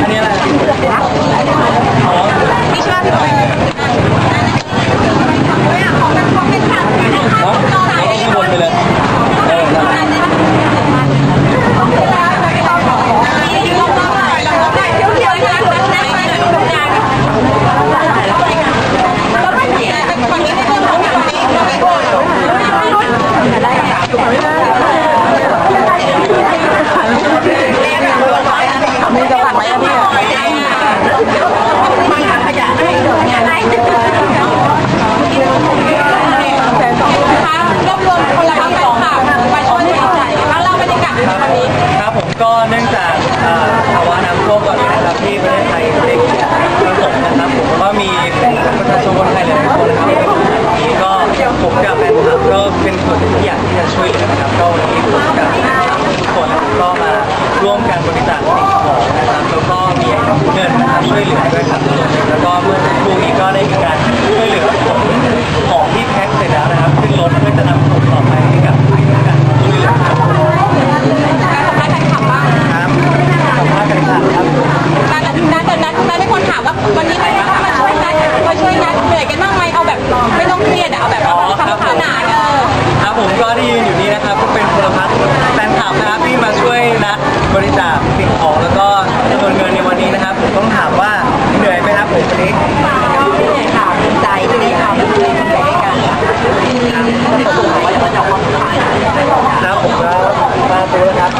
อันนี้อะไรอ๋อ พี่ชอบพี่บอย อ๋อข้างบนไปเลยเออนั่นแหละ มีจังหวัดไหมอะพี่ รวบรวมคนละแฟนคลับมาช่วยในใจแล้วเราบรรยากาศในวันนี้ ครับผมก็เนื่องจากเอ่อภาวะน้ำท่วมก่อนนี้นะครับที่ประเทศไทยเองประสบนะครับผมก็มีประชาชนคนไทยหลายๆคนนะครับนี้ก็ผมกับแฟนคลับก็เป็นส่วนหนึ่งที่อยากที่จะช่วยเหลือนะครับก็วันนี้ผมกับแฟนคลับทุกคนนะครับก็มา ร่วมกันบริจาคสิ่งของนะครับแล้วก็มีเงินนะครับช่วยเหลือด้วยครับส่วนหนึ่งแล้วก็เมื่อสักครู่นี้ก็ได้มีการ มครับผมวันนี้ก็เนื่อยค่ะดีใจที่ได้ทำด้วยกันครับผมก็มาตัวแล้วครับ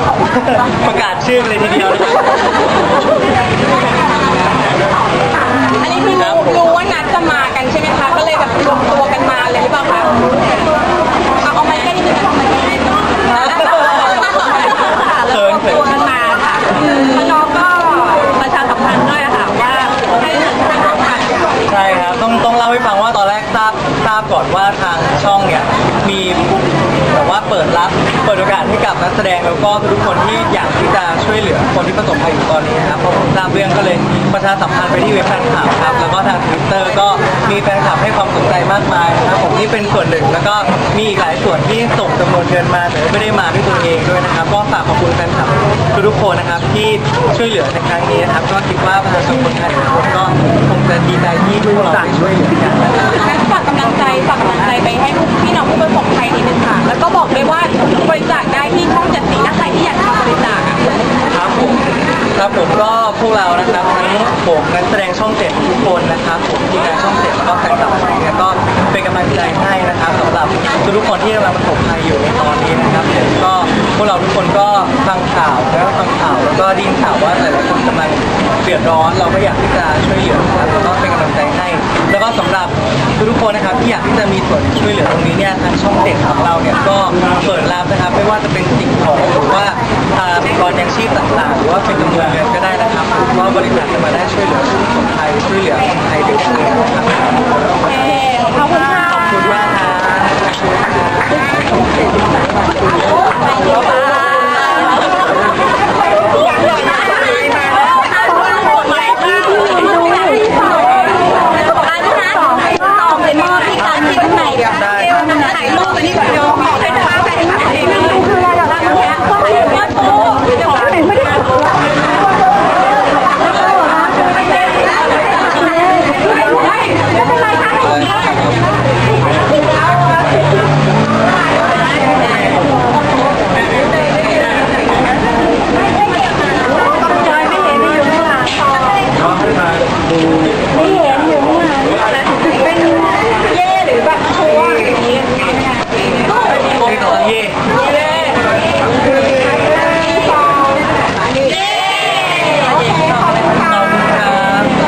ประกาศชื่อเลยทีเดียวนะครับ ดรับ เปิดโอกาสให้กับนักแสดงแล้วก็ทุกคนที่อยากที่จะช่วยเหลือคนที่ประสบภัยอยู่ตอนนี้นะครับพอผมทราบเรื่องก็เลยประชาสัมพันธ์ไปที่เว็บแฟนคลับครับแล้วก็ทางทวิตเตอร์ก็มีแฟนคลับให้ความสนใจมากมายนะครับผมนี่เป็นส่วนหนึ่งแล้วก็มีอีกหลายส่วนที่ส่งจำนวนเงินมาแต่ไม่ได้มาด้วยตัวเองด้วยนะครับ ก็ฝากขอบคุณแฟนคลับทุกๆคนนะครับที่ช่วยเหลือในครั้งนี้นะครับ ก็คิดว่าประชาชนคนไทยทุกคนก็คงจะดีใจที่พวกเราได้ช่วยเหลือกันฝากกำลังใจฝากกำลังใจไปให้พี่น้องผู้ประสบภัยนิดนึงค่ะ แล้วก็บอกเลยว่าบริจาคได้ที่ช่องจ็ดสีถ้าใครที่อยากทำบริจาคอะครับผมครับผมก็พวกเรานะครับทั้งผมนักแสดงช่องเจ็ดทุกคนนะครับผมทีมงานช่องเจ็ดแล้วก็แฟนคลับเนี่ยก็เป็นกำลังใจให้นะครับสำหรับทุกๆคนที่กำลังประสบภัยอยู่ในตอนนี้นะครับผมก็พวกเราทุกคนก็ฟังข่าวแล้วก็ฟังข่าวแล้วก็ได้ยินข่าวว่าหลายๆคนกำลังเดือดร้อนเราก็อยากที่จะช่วยเหลือนะครับแล้วก็เป็นกำลังใจให้ แล้วก็สำหรับ ทุกคนนะครับที่อยากที่จะมีส่วนช่วยเหลือตรงนี้เนี่ยทางช่องเด็ดของเราเนี่ยก็เปิดรับนะครับ ไม่ว่าจะเป็นสิ่งของหรือว่าอ่าอุปกรณ์ยังชีพต่างๆ หรือว่าเป็นจำนวนเงินก็ได้นะครับก็บริจาคกันมาได้ช่วยเหลือคนไทยช่วยเหลือคนไทยด้วยกัน Hawaii.